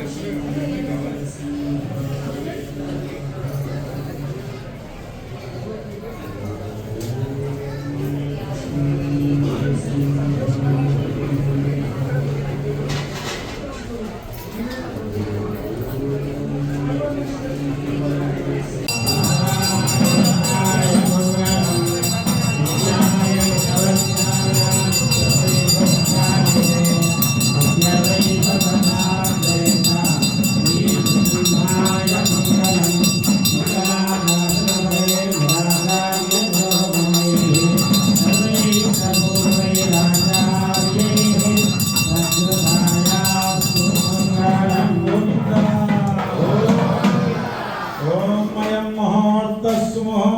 ですね。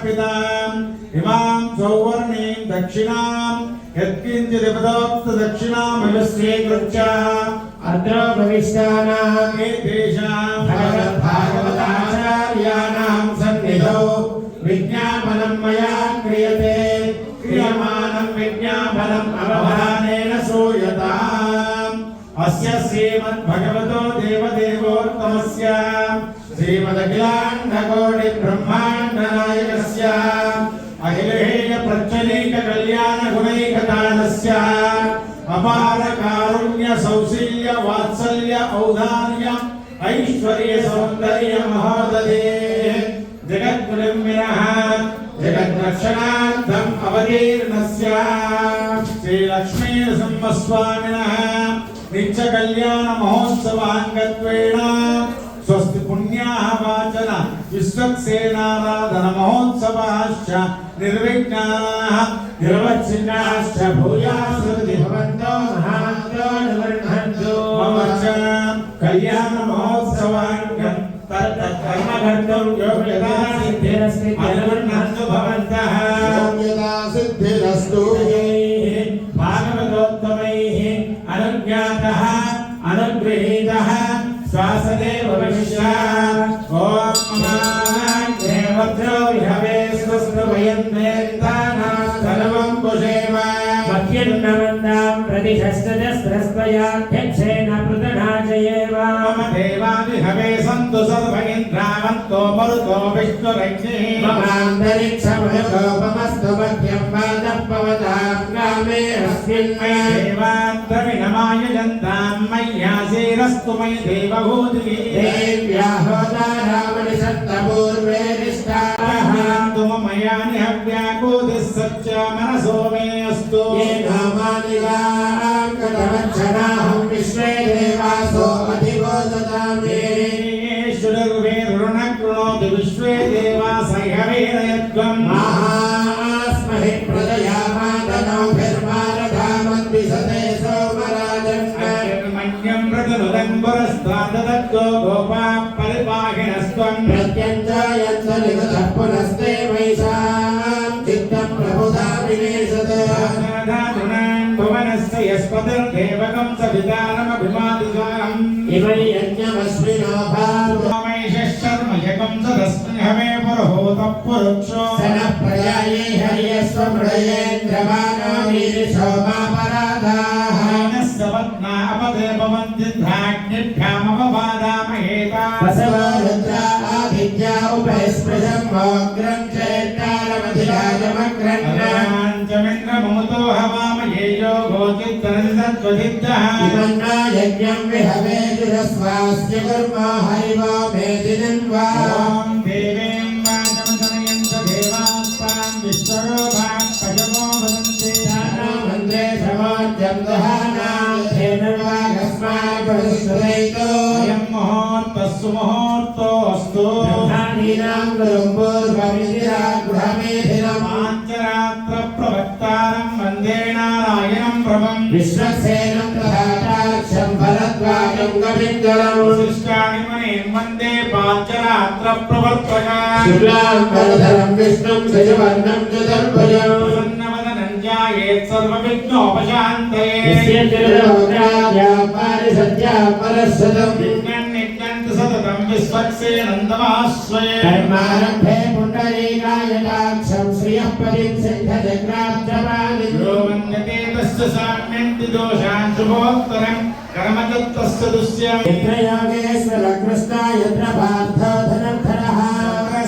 సమర్పితాం ఇమాం సౌవర్ణీం దక్షిణాం యత్కించిదిపదోక్త దక్షిణామయ స్వీకృత్య అద్ర ప్రవిష్టానాం కే తేషాం భగవద్భాగవతాచార్యాణాం సన్నిధౌ విజ్ఞాపనం మయా క్రియతే క్రియమాణం విజ్ఞాపనం అవధానేన శ్రూయతాం అస్య శ్రీమద్భగవతో దేవదేవోత్తమస్య శ్రీమదఖిలాండకోటి బ్రహ్మాండ నాయకస్య ప్రచ్చలీక కళ్యాణ గుణైకతాళస్య అపార కారుణ్య సౌశల్య వాత్సల్య ఔదార్య ఐశ్వర్య సౌందర్య మహోదదే జగద్గురుమినః జగద్రక్షణార్థం అవతీర్ణస్య శ్రీలక్ష్మీ నరసింహస్వామినः విశ్వక్సేనారాధన మహోత్సవాశ్చ నిర్విఘ్నాः నిర్వచ్చిన్నాశ్చ భూయాసృతి. భవంతో మహాంతో నివర్ధంతు మమ చ కళ్యాణ మహోత్సవాంగం తత్తత్కర్మకర్తం యోగ్యతా సిద్ధిరస్తి అనువర్ణంతు భవంతః. యోగ్యతా సిద్ధిరస్తు భాగవతోత్తమైः అనుజ్ఞాతः అనుగృహీతः శ్వాసదేవ విశ్వా ఓం దేవద్రో విహవే స్వస్తి వయం వేత్తానా సర్వం కుషేమ మధ్యన్నమందాం ప్రతిషష్టదస్రస్వయాధ్యక్షేణ పృతనాజయేవ మమ దేవాదిహవే సంతు సర్వ ఇంద్రావంతో మరుతో విష్ణురజ్ఞే मे अस्मिन्मय सेवान्तमिनमाय जन्तां मय्यासीरस्तु मयि देवभूतिः। देव्याहोदारामणि सत्तपूर्वे निष्ठान्तु मया निहव्याकूतिः सच्च मनसो मे अस्तु। ये धामानिगां कथमच्छनाहं विश्वे देवासो अधिगोददामि ऋणकृणोति विश्वे देवासह्यवेदयत्वम् मास्महि प्रदय యద్గో గోపా పరిపాహిణస్త్వం ప్రత్యంజాయత్స నిగతః పునస్తే వైశాం చిత్తం ప్రభుధా వినేశత సాధనధాతునాం భువనస్య యస్పతిర్దేవకం సవితానమభిమాదిశాం ఇవ యజ్ఞమస్మినోభామేషశ్చర్మ యకం సదస్మిహమే పురహోత సన ప్రజాయే హర్యస్వ स्य अपदे भवन्ति धाग्निभ्यामपवादामहेता वसवो रुद्रा आदित्या उपस्पृशं मोग्रं चेट्टारमधिराजमग्रन्ना चमिन्द्रममुतो हवामये योगो चित्तरसत्त्वसिद्धः इमन्ना यज्ञं विहवे जुरस्वास्य कर्मा हरिवो मेदिनन्वा ॐ देवीं वाचमजनयन् च देवास्तान् विश्वरूपाः पशवो वदन्ति सुमुहूर्तोऽस्तु ब्रह्माणीनां कुलम्बोर्भविष्यरागुढमेधिनम् आञ्चरात्रप्रवक्तारं वन्दे नारायणं प्रभं विश्वसेनं तथाटाक्षं भरद्वाजं गविन्दलं शिष्टानि मुनिं वन्दे पाञ्चरात्रप्रवर्तका शुक्लां भरधरं विष्णुं सजवर्णं चतुर्भुजम् सर्वविघ्नोपशान्तये सत्या परशतम् स्वक्षेनन्दमाश्रये कर्मारम्भे पुण्डरीकायताक्षं श्रियः पदिं सिद्धचक्राब्धपादि यो मन्यते तस्य साम्यन्ति दोषान् शुभोत्तरम् कर्मतत्तस्य दुस्याम् यत्र योगेश्वरकृष्णा यत्र पार्थो धनर्थरः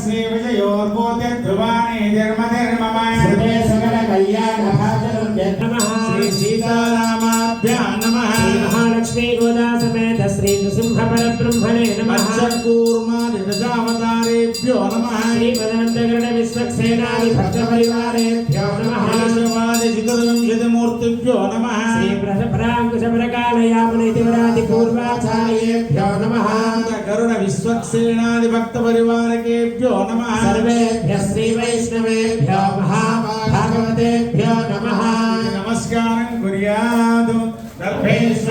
श्रीविजयोर्भूति ध्रुवाणि धर्मधर्ममाय सर्वे सकलकल्याणभाजनं यत्र श्रीसीतारामाभ्यां नमः महालक्ष्मीगोदा समेत శ్రీ నృసింహ పరబ్రహ్మణే నమఃావతారేభ్యో నమ శ్రీ మదనంతగరణ విశ్వక్సేనాది భక్త పరివారేభ్యో నమఃితమూర్తిభ్యో నమ శ్రీ ప్రసభరాంకుశపరకాలయామనైతివరాది పూర్వాచార్యేభ్యో నమః గరుణ విశ్వక్సేనాది భక్త పరివారకేభ్యో నమః సర్వేభ్య శ్రీ వైష్ణవేభ్యో మహాభాగవతేభ్యో నమస్కారం కుర్యా